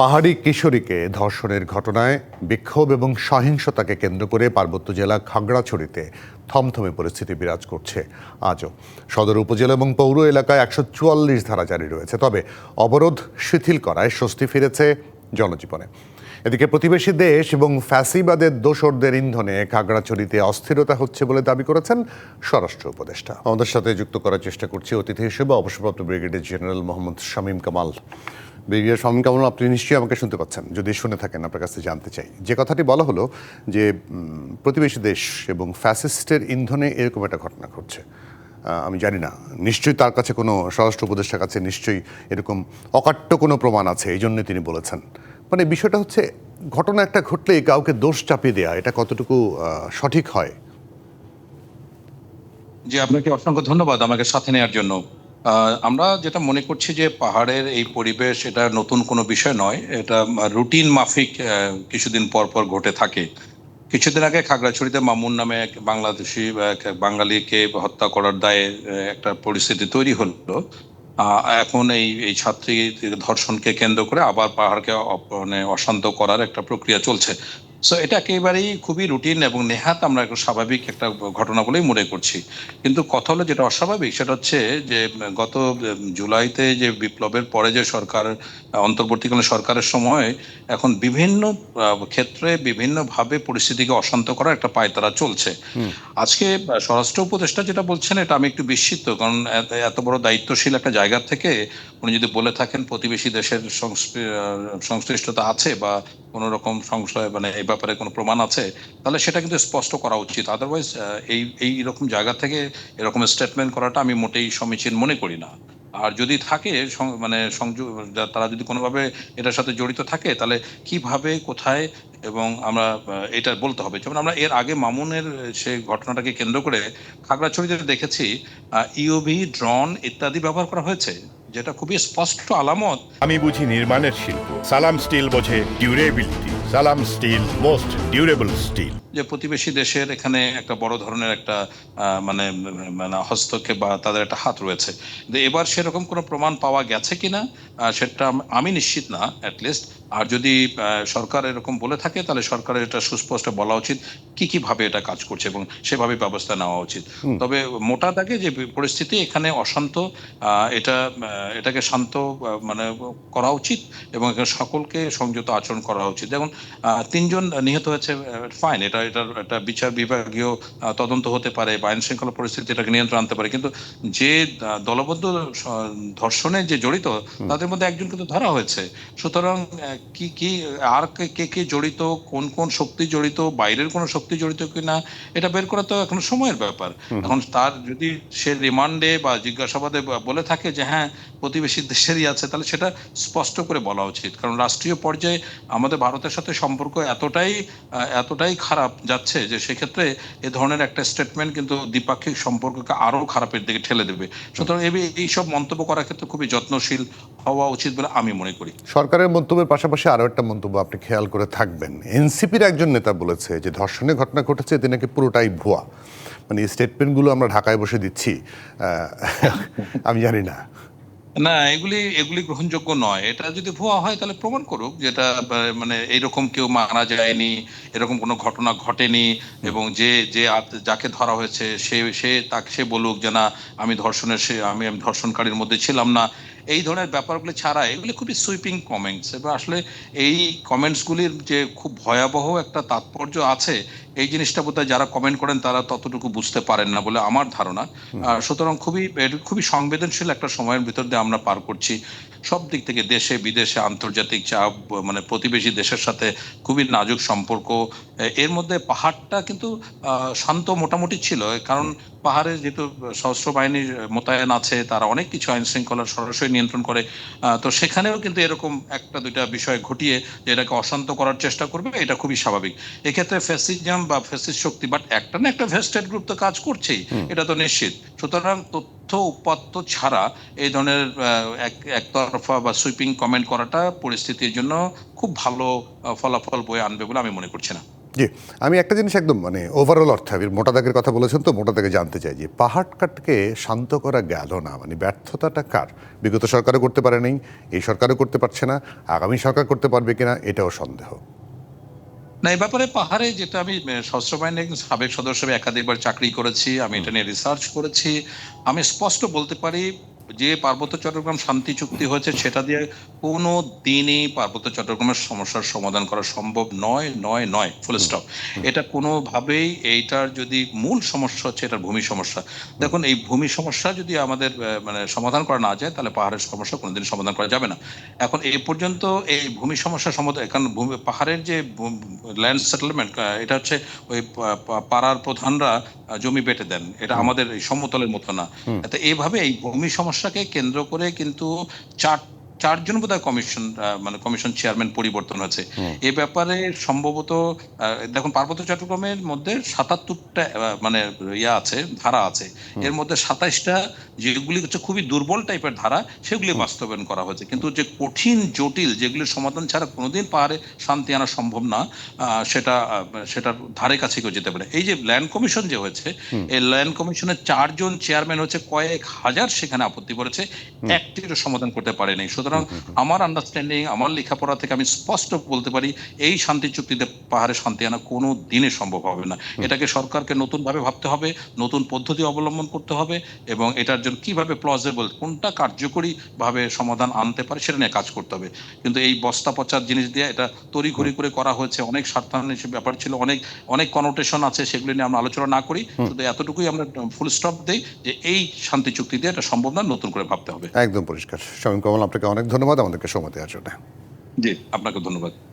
পাহাড়ি কিশোরীকে ধর্ষণের ঘটনায় বিক্ষোভ এবং সহিংসতাকে কেন্দ্র করে পার্বত্য জেলা খাগড়াছড়িতে থমথমে পরিস্থিতি বিরাজ করছে। আজও সদর উপজেলা এবং পৌর এলাকায় একশো চুয়াল্লিশ ধারা জারি রয়েছে। তবে অবরোধ শিথিল করায় স্বস্তি ফিরেছে জনজীবনে। এদিকে প্রতিবেশী দেশ এবং ফ্যাসিবাদের দোসরদের ইন্ধনে খাগড়াছড়িতে অস্থিরতা হচ্ছে বলে দাবি করেছেন স্বরাষ্ট্র উপদেষ্টা। আমাদের সাথে যুক্ত করার চেষ্টা করছি অতিথি হিসেবে অবসরপ্রাপ্ত brigadier general Mohammad Shamim Kamal. Brigadier Shamim Kamal আপনি নিশ্চয়ই আমাকে শুনতে পাচ্ছেন, যদি শুনে থাকেন, আপনার কাছে জানতে চাই। যে কথাটি বলা হলো যে প্রতিবেশী দেশ এবং ফ্যাসিস্টের ইন্ধনে এরকম একটা ঘটনা ঘটছে। আমি জানি না, নিশ্চয়ই তার কাছে কোনো স্বরাষ্ট্র উপদেষ্টার কাছে নিশ্চয়ই এরকম অকাট্য কোনো প্রমাণ আছে, এই জন্য তিনি বলেছেন। মানে বিষয়টা হচ্ছে, ঘটনা একটা ঘটলেই কাউকে দোষ চাপিয়ে দেওয়া এটা কতটুকু সঠিক হয়? জি, আপনাকে অসংখ্য ধন্যবাদ আমাকে সাথে নেওয়ার জন্য। আমরা যেটা মনে করছি যে পাহাড়ের এই পরিবেশ এটা নতুন কোনো বিষয় নয়, এটা রুটিন মাফিক কিছুদিন পর পর ঘটে থাকে। কিছুদিন আগে খাগড়াছড়িতে মামুন নামে এক বাংলাদেশি বাঙালিকে হত্যা করার দায়ে একটা পরিস্থিতি তৈরি হলো। এখন এই এই ছাত্রী ধর্ষণকে কেন্দ্র করে আবার পাহাড়কে মানে অশান্ত করার একটা প্রক্রিয়া চলছে। সো এটা একেবারেই খুবই রুটিন এবং নেহাত আমরা একটা স্বাভাবিক একটা ঘটনা বলেই মনে করছি। কিন্তু কথা হলো যেটা অস্বাভাবিক সেটা হচ্ছে যে গত জুলাইতে যে বিপ্লবের পরে যে সরকার অন্তর্বর্তীকালীন সরকারের সময় এখন বিভিন্ন ক্ষেত্রে বিভিন্নভাবে পরিস্থিতিকে অশান্ত করার একটা পায়তারা চলছে। আজকে স্বরাষ্ট্র উপদেষ্টা যেটা বলছেন এটা আমি একটু বিস্মিত কারণ এত- বড় দায়িত্বশীল একটা জায়গা থেকে উনি যদি বলে থাকেন প্রতিবেশী দেশের সংশ্লিষ্টতা আছে বা কোনো রকম সংশয় মানে ব্যাপারে কোনো প্রমাণ আছে? তাহলে সেটা কিন্তু স্পষ্ট করা উচিত। আদারওয়াইজ এই এই রকম জায়গা থেকে এরকম স্টেটমেন্ট করাটা আমি মোটেই সমীচীন মনে করি না। আর যদি থাকে মানে সংযোগ তারা যদি কোনোভাবে এটার সাথে জড়িত থাকে, তাহলে কীভাবে, কোথায় এবং আমরা এটা বলতে হবে। যেমন আমরা এর আগে মামুনের সে ঘটনাটাকে কেন্দ্র করে খাগড়াছড়িতে দেখেছি ইউভি ড্রোন ইত্যাদি ব্যবহার করা হয়েছে, যেটা খুবই স্পষ্ট আলামত। আমি বুঝি নির্মাণের শিল্প। সালাম স্টিল বোঝে ডিউরেবিলিটি সালাম স্টিল মোস্ট ডিউরেবল স্টিল যে প্রতিবেশী দেশের এখানে একটা বড় ধরনের একটা মানে মানে হস্তক্ষেপ বা তাদের একটা হাত রয়েছে। কিন্তু এবার সেরকম কোনো প্রমাণ পাওয়া গেছে কিনা আহ, সেটা আমি নিশ্চিত না অ্যাটলিস্ট আর যদি সরকার এরকম বলে থাকে তাহলে সরকারের এটা সুস্পষ্ট বলা উচিত কি কি ভাবে এটা কাজ করছে এবং সেভাবে ব্যবস্থা নেওয়া উচিত। তবে মোটা দাগে যে পরিস্থিতি এখানে অশান্ত এটা এটাকে শান্ত মানে করা উচিত এবং সকলকে সংযত আচরণ করা উচিত। যেমন তিনজন নিহত হয়েছে ফাইন এটা এটার একটা বিচার বিভাগীয় তদন্ত হতে পারে বা আইন শৃঙ্খলা পরিস্থিতি এটাকে নিয়ন্ত্রণ আনতে পারে। কিন্তু যে দলবদ্ধ ধর্ষণে যে জড়িত তাদের মধ্যে একজন কিন্তু ধরা হয়েছে। সুতরাং কি কি আর কে কে জড়িত কোন কোন শক্তি জড়িত বাইরের কোনো শক্তি জড়িত কিনা এটা বের করা তো এখন সময়ের ব্যাপার। এখন তার যদি সে রিমান্ডে বা জিজ্ঞাসাবাদে বলে থাকে যে হ্যাঁ প্রতিবেশী দেশেরই আছে তাহলে সেটা স্পষ্ট করে বলা উচিত। কারণ রাষ্ট্রীয় পর্যায়ে আমাদের ভারতের সাথে সম্পর্ক এতটাই এতটাই খারাপ যাচ্ছে যে সেক্ষেত্রে এ ধরনের একটা স্টেটমেন্ট কিন্তু দ্বিপাক্ষিক সম্পর্ককে আরও খারাপের দিকে ঠেলে দেবে। সুতরাং এই- এইসব মন্তব্য করার ক্ষেত্রে খুবই যত্নশীল হওয়া উচিত বলে আমি মনে করি। সরকারের মন্তব্যের পাশাপাশি আরও একটা মন্তব্য আপনি খেয়াল করে থাকবেন। এনসিপির একজন নেতা বলেছে যে ধর্ষণের ঘটনা ঘটেছে, এতে নাকি পুরোটাই ভুয়া। মানে স্টেটমেন্টগুলো আমরা ঢাকায় বসে দিচ্ছি। আমি জানি না। না, এগুলি এগুলি গ্রহণযোগ্য নয়। এটা যদি ভুয়া হয়, তাহলে প্রমাণ করুক যেটা মানে এইরকম কেউ মারা যায়নি, এরকম কোনো ঘটনা ঘটেনি এবং যে যে যাকে ধরা হয়েছে, সে সে, তাকে সে বলুক যে, না, আমি ধর্ষণের সে, আমি আমি ধর্ষণকারীর মধ্যে ছিলাম না। এই ধরনের ব্যাপারগুলি ছাড়া এগুলি খুবই সুইপিং কমেন্টস এবং আসলে এই কমেন্টসগুলির যে খুব ভয়াবহ একটা তাৎপর্য আছে, এই জিনিসটা বোধহয় যারা কমেন্ট করেন তারা ততটুকু বুঝতে পারেন না বলে আমার ধারণা। সুতরাং খুবই খুবই সংবেদনশীল একটা সময়ের ভিতর দিয়ে আমরা পার করছি। সব দিক থেকে দেশে বিদেশে আন্তর্জাতিক চাপ মানে প্রতিবেশী দেশের সাথে খুবই নাজুক সম্পর্ক এর মধ্যে পাহাড়টা কিন্তু শান্ত মোটামুটি ছিল কারণ পাহাড়ে যেহেতু সশস্ত্র বাহিনীর মোতায়েন আছে তারা অনেক কিছু আইন শৃঙ্খলা সরাসরি নিয়ন্ত্রণ করে তো সেখানেও কিন্তু এরকম একটা দুইটা বিষয় ঘটিয়ে যে এটাকে অশান্ত করার চেষ্টা করবে এটা খুবই স্বাভাবিক। এক্ষেত্রে ফ্যাসিজম বা ফ্যাসিস্ট শক্তি বাট একটা না একটা ভেস্টেড গ্রুপ তো কাজ করছেই এটা তো নিশ্চিত। সুতরাং উপাত্ত ছাড়া এই ধরনের এক, একতরফা বা সুইপিং কমেন্ট করাটা পরিস্থিতির জন্য খুব ভালো ফলাফল বয়ে আনবে বলে আমি মনে করছি না। জি, আমি একটা জিনিস একদম মানে ওভারঅল অর্থে আমি মোটা দাগের কথা বলেছেন তো, মোটা দাগে জানতে চাই যে পাহাড় কাটকে শান্ত করা গেল না মানে ব্যর্থতাটা কার? বিগত সরকারও করতে পারে নাই এই সরকারও করতে পারছে না, আগামী সরকার করতে পারবে কিনা, এটাও সন্দেহ। না এই ব্যাপারে পাহাড়ে যেটা আমি বাহিনীর সাবেক সদস্য একাধিকবার চাকরি করেছি, আমি এটা নিয়ে রিসার্চ করেছি। আমি স্পষ্ট বলতে পারি যে পার্বত্য চট্টগ্রাম শান্তি চুক্তি হয়েছে সেটা দিয়ে কোনো দিনই পার্বত্য চট্টগ্রামের সমস্যার সমাধান করা সম্ভব নয় নয় নয় ফুল স্টপ এটা কোনোভাবেই এইটার যদি মূল সমস্যা হচ্ছে এটার ভূমি সমস্যা। দেখুন এই ভূমি সমস্যা যদি আমাদের মানে সমাধান করা না যায় তাহলে পাহাড়ের সমস্যা কোনোদিন সমাধান করা যাবে না। এখন এই পর্যন্ত এই ভূমি সমস্যা সমাধান কারণ ভূমি পাহাড়ের যে ল্যান্ড সেটেলমেন্ট এটা হচ্ছে ওই পাড়ার প্রধানরা জমি বেটে দেন। এটা আমাদের এই সমতলের মতো না। তো এইভাবে এই ভূমি সমস্যাকে কেন্দ্র করে কিন্তু চার চারজন বোধহয় কমিশন মানে কমিশন চেয়ারম্যান পরিবর্তন হয়েছে। এ ব্যাপারে সম্ভবত দেখুন পার্বত্য চট্টগ্রামের মধ্যে সাতাত্তরটা মানে ইয়া আছে ধারা আছে। এর মধ্যে সাতাইশটা যেগুলি হচ্ছে খুবই দুর্বল টাইপের ধারা সেগুলি বাস্তবায়ন করা হয়েছে। কিন্তু যে কঠিন জটিল যেগুলির সমাধান ছাড়া কোনোদিন পাহাড়ে শান্তি আনা সম্ভব না সেটা সেটার ধারে কাছে কেউ যেতে পারে। এই যে ল্যান্ড কমিশন যে হয়েছে এই ল্যান্ড কমিশনের চারজন চেয়ারম্যান হচ্ছে কয়েক হাজার সেখানে আপত্তি করেছে। একটিরও সমাধান করতে পারেনি। সুতরাং আমার আন্ডারস্ট্যান্ডিং আমার লেখাপড়া থেকে আমি স্পষ্ট বলতে পারি এই শান্তি চুক্তিতে পাহাড়ে শান্তি আনা কোনো দিনে সম্ভব হবে না। এটাকে সরকারকে নতুনভাবে ভাবতে হবে নতুন পদ্ধতি অবলম্বন করতে হবে এবং এটার জন্য কীভাবে প্লজেবল কোনটা কার্যকরী ভাবে সমাধান আনতে পারে সেটা নিয়ে কাজ করতে হবে। কিন্তু এই বস্তা পচার জিনিস দিয়ে এটা তড়িঘড়ি করে করা হয়েছে অনেক স্বার্থান্বেষী ব্যাপার ছিল অনেক অনেক কনোটেশন আছে সেগুলি নিয়ে আমরা আলোচনা না করি। শুধু এতটুকুই আমরা ফুল স্টপ দিই যে এই শান্তি চুক্তি দিয়ে এটা সম্ভব না নতুন করে ভাবতে হবে। একদম পরিষ্কার। শামীম কমল আপনাকে অনেক ধন্যবাদ আমাদেরকে সময় দেওয়ার জন্য। জি আপনাকে ধন্যবাদ।